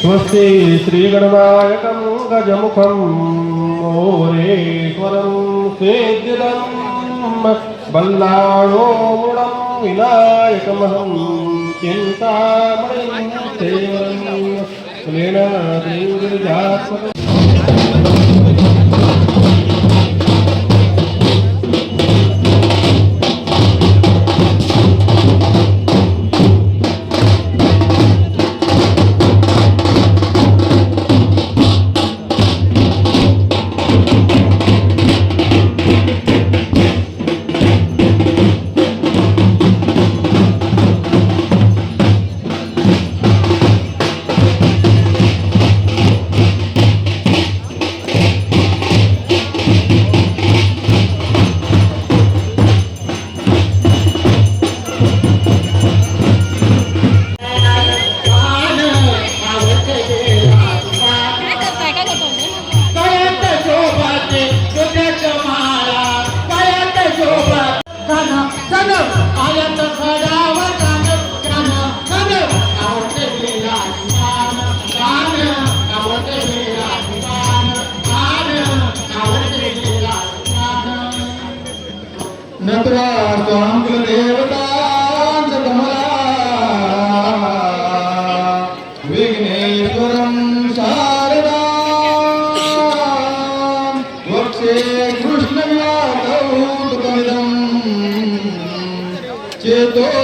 स्वस्ति श्रीगणनायकं गजमुखं मोरेश्वरं सेद्यदं बल्लाळोमुडं विनायकमहं चिन्तामणिं सेवनं गिरिजात्मकम् Yeah.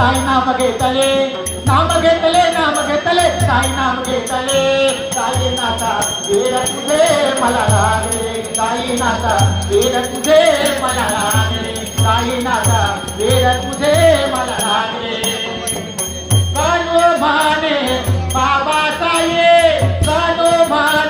साई नाम घेतले नाम घेतले नाम घेतले साई नाम घेतले साई नाता तुझे मला लागले साई नाता वेड तुझे मला लागले साई नाता वेड तुझे मला लागले कानो भाने बाबा साये कानो भाने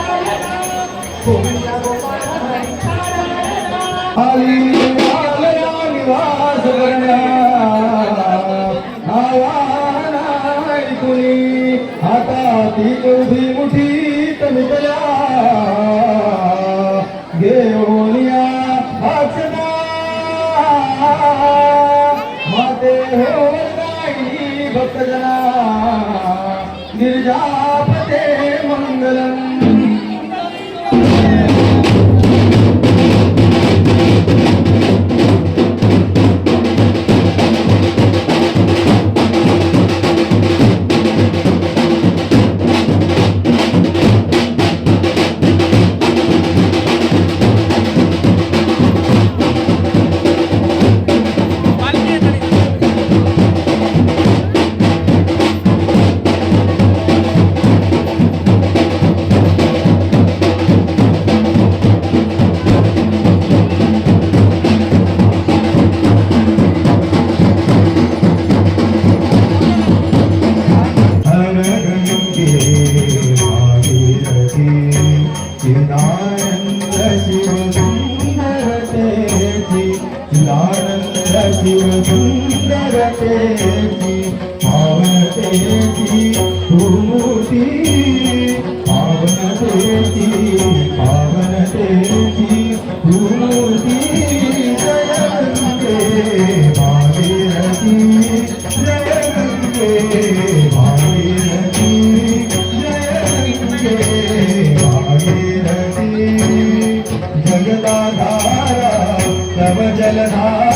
ती मुठी तनु दया Tonight. नवजलधा